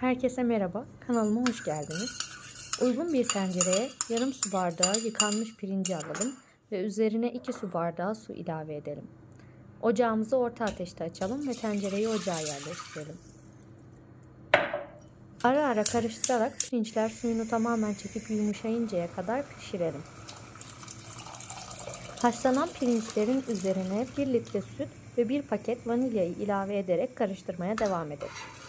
Herkese merhaba, kanalıma hoş geldiniz. Uygun bir tencereye yarım su bardağı yıkanmış pirinci alalım ve üzerine 2 su bardağı su ilave edelim. Ocağımızı orta ateşte açalım ve tencereyi ocağa yerleştirelim. Ara ara karıştırarak pirinçler suyunu tamamen çekip yumuşayıncaya kadar pişirelim. Haşlanan pirinçlerin üzerine 1 litre süt ve 1 paket vanilyayı ilave ederek karıştırmaya devam edelim.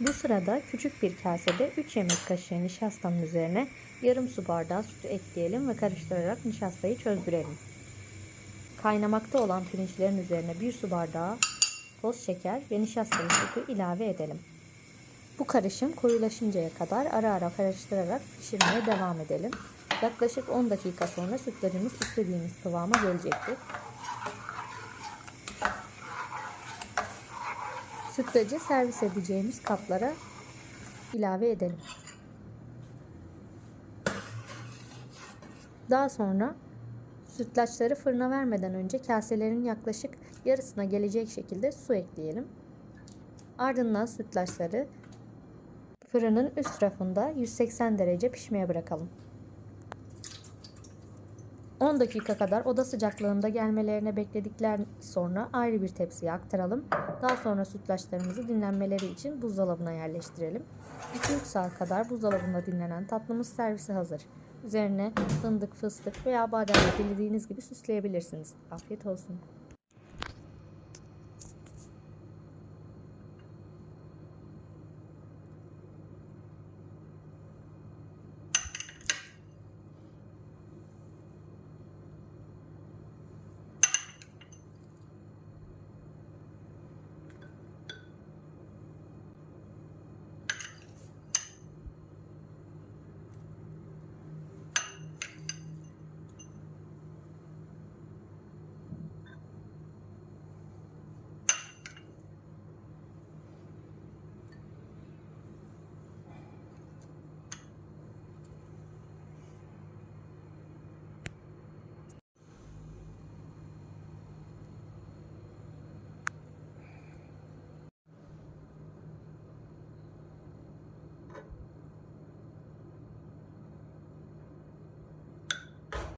Bu sırada küçük bir kasede 3 yemek kaşığı nişastanın üzerine yarım su bardağı sütü ekleyelim ve karıştırarak nişastayı çözdürelim. Kaynamakta olan pirinçlerin üzerine 1 su bardağı toz şeker ve nişastalı sütü ilave edelim. Bu karışım koyulaşıncaya kadar ara ara karıştırarak pişirmeye devam edelim. Yaklaşık 10 dakika sonra sütlerimiz istediğimiz kıvama gelecektir. Sütlacı servis edeceğimiz kaplara ilave edelim. Daha sonra sütlaçları fırına vermeden önce kaselerin yaklaşık yarısına gelecek şekilde su ekleyelim. Ardından sütlaçları fırının üst rafında 180 derece pişmeye bırakalım. 10 dakika kadar oda sıcaklığında gelmelerine bekledikten sonra ayrı bir tepsiye aktaralım. Daha sonra sütlaçlarımızı dinlenmeleri için buzdolabına yerleştirelim. 2-3 saat kadar buzdolabında dinlenen tatlımız servise hazır. Üzerine fındık, fıstık veya bademle dilediğiniz gibi süsleyebilirsiniz. Afiyet olsun.